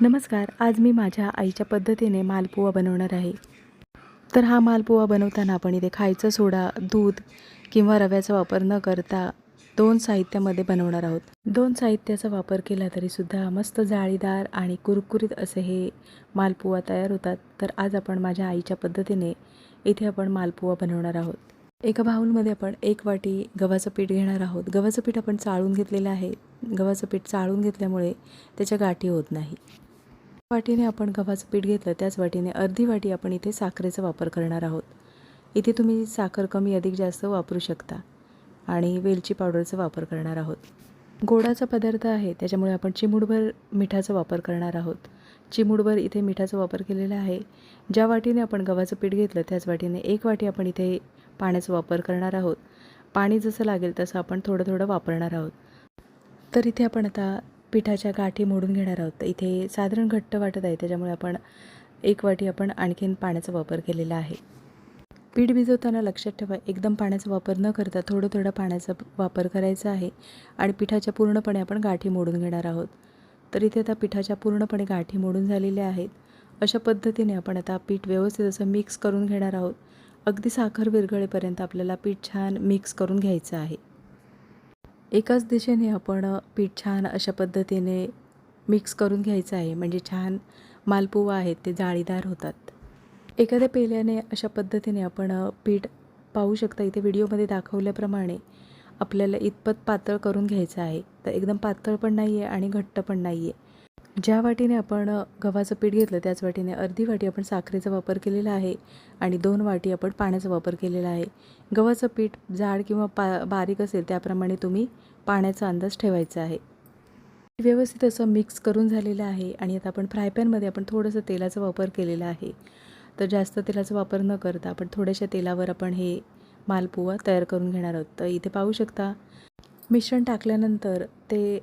नमस्कार आज मी माझ्या आईच्या पद्धतीने मालपुवा बनवणार आहे. तर हा मालपुवा बनवताना आपण इथे खायचा सोडा दूध किंवा रव्याचा वापर न करता दोन साहित्यामध्ये बनवणार आहोत. दोन साहित्याचा वापर केला तरीसुद्धा मस्त जाळीदार आणि कुरकुरीत असे हे मालपुवा तयार होतात. तर आज आपण माझ्या आईच्या पद्धतीने इथे आपण मालपुवा बनवणार आहोत. एका बाऊलमध्ये आपण एक वाटी गव्हाचं पीठ घेणार आहोत. गव्हाचं पीठ आपण चाळून घेतलेलं आहे. गव्हाचं पीठ चाळून घेतल्यामुळे त्याच्या गाठी होत नाही. वाटीने आपण गव्हाचं पीठ घेतलं त्याच वाटीने अर्धी वाटी आपण इथे साखरेचा वापर करणार आहोत. इथे तुम्ही साखर कमी अधिक जास्त वापरू शकता आणि वेलची पावडरचा वापर करणार आहोत. गोडाचा पदार्थ आहे त्याच्यामुळे आपण चिमूडभर मिठाचा वापर करणार आहोत. चिमूडभर इथे मिठाचा वापर केलेला आहे. ज्या वाटीने आपण गव्हाचं पीठ घेतलं त्याच वाटीने एक वाटी आपण इथे पाण्याचा वापर करणार आहोत. पाणी जसं लागेल तसं आपण थोडं थोडं वापरणार आहोत. तर इथे आपण आता पिठाच्या गाठी मोडून घेणार आहोत. तर इथे साधारण घट्ट वाटत आहे त्याच्यामुळे आपण एक वाटी आपण आणखीन पाण्याचा वापर केलेला आहे. पीठ भिजवताना लक्षात ठेवा एकदम पाण्याचा वापर न करता थोडं थोडं पाण्याचा वापर करायचा आहे आणि पिठाच्या पूर्णपणे आपण गाठी मोडून घेणार आहोत. तर इथे आता पिठाच्या पूर्णपणे गाठी मोडून झालेल्या आहेत. अशा पद्धतीने आपण आता पीठ व्यवस्थित असं मिक्स करून घेणार आहोत. अगदी साखर विरघळेपर्यंत आपल्याला पीठ छान मिक्स करून घ्यायचं आहे. एकाच दिशेने आपण पीठ छान अशा पद्धतीने मिक्स करून घ्यायचं आहे. म्हणजे छान मालपुवा आहेत ते जाळीदार होतात. एखाद्या पेल्याने अशा पद्धतीने आपण पीठ पाहू शकता. इथे व्हिडिओमध्ये दाखवल्याप्रमाणे आपल्याला इतपत पातळ करून घ्यायचं आहे. तर एकदम पातळ पण नाही आहे आणि घट्ट पण नाही आहे ज्या वाटीने आपण गव्हाचं पीठ घेतलं त्याच वाटीने अर्धी वाटी आपण साखरेचा वापर केलेला आहे आणि दोन वाटी आपण पाण्याचा वापर केलेला आहे. गव्हाचं पीठ जाड किंवा पा बारीक असेल त्याप्रमाणे तुम्ही पाण्याचा अंदाज ठेवायचा आहे. व्यवस्थित असं मिक्स करून झालेलं आहे आणि आता आपण फ्रायपॅनमध्ये आपण थोडंसं तेलाचा वापर केलेला आहे. तर जास्त तेलाचा वापर न करता आपण थोड्याशा तेलावर आपण हे मालपुवा तयार करून घेणार आहोत. तर इथे पाहू शकता मिश्रण टाकल्यानंतर ते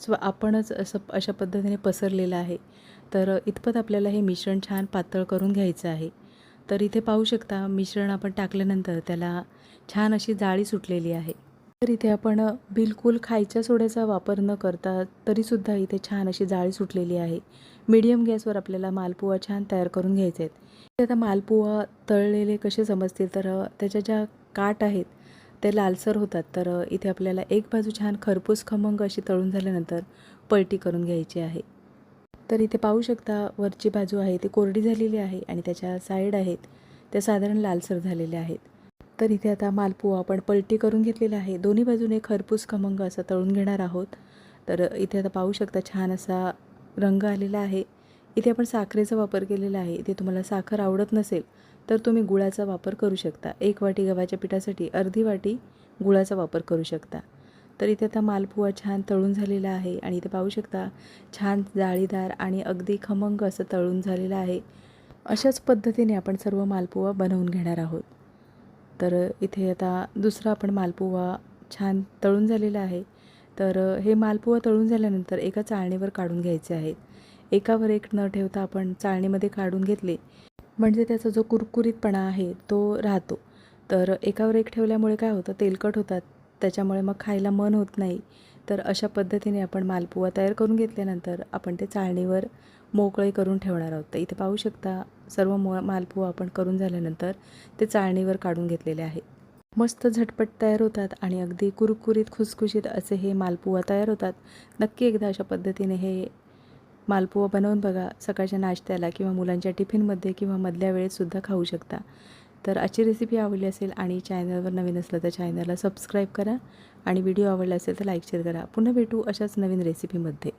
स्व आपणच असं अशा पद्धतीने पसरलेलं आहे. तर इतपत आपल्याला हे मिश्रण छान पातळ करून घ्यायचं आहे. तर इथे पाहू शकता मिश्रण आपण टाकल्यानंतर त्याला छान अशी जाळी सुटलेली आहे. तर इथे आपण बिलकुल खायच्या सोड्याचा वापर न करता तरीसुद्धा इथे छान अशी जाळी सुटलेली आहे. मीडियम गॅसवर आपल्याला मालपुवा छान तयार करून घ्यायचे आहेत. आता मालपुवा तळलेले कसे समजतील? तर त्याच्या ज्या काठ आहेत ते लालसर होतात. तर इथे आपल्याला एक बाजू छान खरपूस खमंग अशी तळून झाल्यानंतर पलटी करून घ्यायची आहे. तर इथे पाहू शकता वरची बाजू आहे ती कोरडी झालेली आहे आणि त्याच्या साईड आहेत त्या साधारण लालसर झालेल्या आहेत. तर इथे आता मालपुवा आपण पलटी करून घेतलेला आहे. दोन्ही बाजूने खरपूस खमंग असं तळून घेणार आहोत. तर इथे आता पाहू शकता छान असा रंग आलेला आहे. इथे आपण साखरेचा वापर केलेला आहे. इथे तुम्हाला साखर आवडत नसेल तर तुम्ही गुळाचा वापर करू शकता. एक वाटी गव्हाच्या पिठासाठी अर्धी वाटी गुळाचा वापर करू शकता. तर इथे आता मालपुवा छान तळून झालेला आहे आणि इथे पाहू शकता छान जाळीदार आणि अगदी खमंग असं तळून झालेलं आहे. अशाच पद्धतीने आपण सर्व मालपुवा बनवून घेणार आहोत. तर इथे आता दुसरा आपण मालपुवा छान तळून झालेला आहे. तर हे मालपुवा तळून झाल्यानंतर एका चाळणीवर काढून घ्यायचे आहेत एकावर एक न ठेवता आपण चाळणीमध्ये काढून घेतले म्हणजे त्याचा जो कुरकुरीतपणा आहे तो राहतो. तर एकावर एक ठेवल्यामुळे काय होतं तेलकट होतात. त्याच्यामुळे मग खायला मन होत नाही. तर अशा पद्धतीने आपण मालपुवा तयार करून घेतल्यानंतर आपण ते चाळणीवर मोकळे करून ठेवणार आहोत. तर इथे पाहू शकता सर्व मो मालपुवा आपण करून झाल्यानंतर ते चाळणीवर काढून घेतलेले आहे. मस्त झटपट तयार होतात आणि अगदी कुरकुरीत खुसखुशीत असे हे मालपुवा तयार होतात. नक्की एकदा अशा पद्धतीने हे मालपुवा बनवून बघा सकाळच्या नाश्त्याला किंवा मुलांच्या टिफिनमध्ये किंवा मधल्या वेळेतसुद्धा खाऊ शकता. तर आजची रेसिपी आवडली असेल आणि चॅनलवर नवीन असलं तर चॅनलला सबस्क्राईब करा आणि व्हिडिओ आवडला असेल तर लाईक शेअर करा. पुन्हा भेटू अशाच नवीन रेसिपीमध्ये